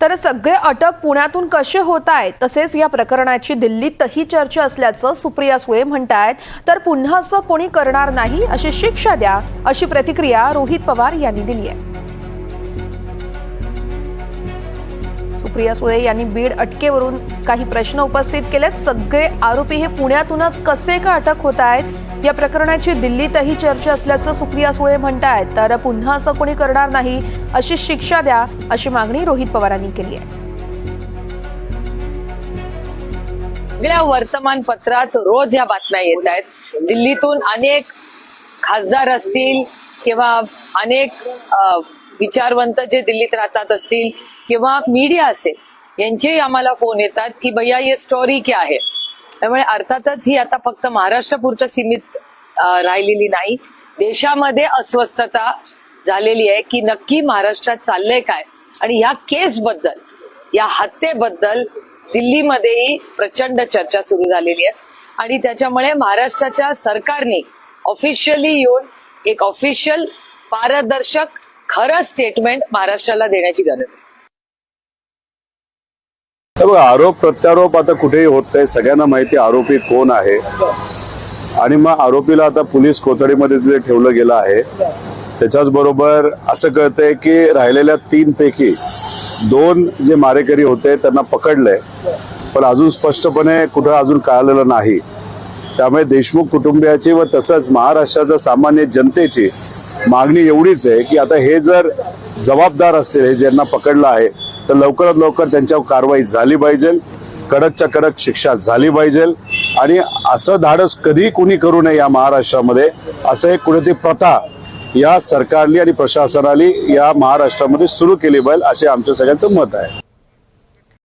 तर सगळे अटक पुण्यातून कसे होत आहेत तसेच या प्रकरणाची दिल्लीतही चर्चा असल्याचं सुप्रिया सुळे म्हणतायत. तर पुन्हा असं कोणी करणार नाही अशी शिक्षा द्या अशी प्रतिक्रिया रोहित पवार यांनी दिली आहे. सुप्रिया सुळे यांनी बीड अटकेवरून काही प्रश्न उपस्थित केलेत. सगळे आरोपी हे पुण्यातूनच कसे का अटक होत आहेत? या प्रकरणाची दिल्लीतही चर्चा असल्याचं सुप्रिया सुळे म्हणतायत. तर पुन्हा असं कोणी करणार नाही अशी शिक्षा द्या अशी मागणी रोहित पवारांनी केली आहे. सगळ्या वर्तमानपत्रात रोज या बातम्या येत आहेत. दिल्लीतून अनेक खासदार असतील किंवा अनेक विचारवंत जे दिल्लीत राहतात असतील किंवा मीडिया असेल यांचेही आम्हाला फोन येतात की भैया ये स्टोरी क्या आहे त्यामुळे अर्थातच ही आता फक्त महाराष्ट्रापुरतं सीमित राहिलेली नाही. देशामध्ये अस्वस्थता झालेली आहे की नक्की महाराष्ट्रात चाललंय काय? आणि या केस बद्दल या हत्येबद्दल दिल्लीमध्येही प्रचंड चर्चा सुरू झालेली आहे. आणि त्याच्यामुळे महाराष्ट्राच्या सरकारने ऑफिशियली येऊन एक ऑफिशियल पारदर्शक खरं स्टेटमेंट महाराष्ट्राला देण्याची गरज आहे. बघा आरोप प्रत्यारोप आता कुठेही होत नाही. सगळ्यांना माहिती आरोपी कोण आहे. आणि मग आरोपीला आता पोलीस कोठडीमध्ये तिथे ठेवलं गेलं आहे. त्याच्याच बरोबर असं कळतंय की राहिलेल्या तीन पैकी दोन जे मारेकरी होते त्यांना पकडलंय. पण अजून स्पष्टपणे कुठं अजून कळालेलं नाही. त्यामुळे देशमुख कुटुंबियाची व तसंच महाराष्ट्राच्या सामान्य जनतेची मागणी एवढीच आहे की आता हे जर जबाबदार असतील हे ज्यांना पकडलं आहे तर लवकरात लवकर त्यांच्यावर कारवाई झाली पाहिजे. कडकच्या कडक शिक्षा झाली पाहिजे. आणि असं धाडस कधी कुणी करू नये या महाराष्ट्रामध्ये असं एक कुठेतरी प्रथा या सरकारने आणि प्रशासनाने या महाराष्ट्रामध्ये सुरू केली पाहिजे असे आमच्या सगळ्यांचं मत आहे.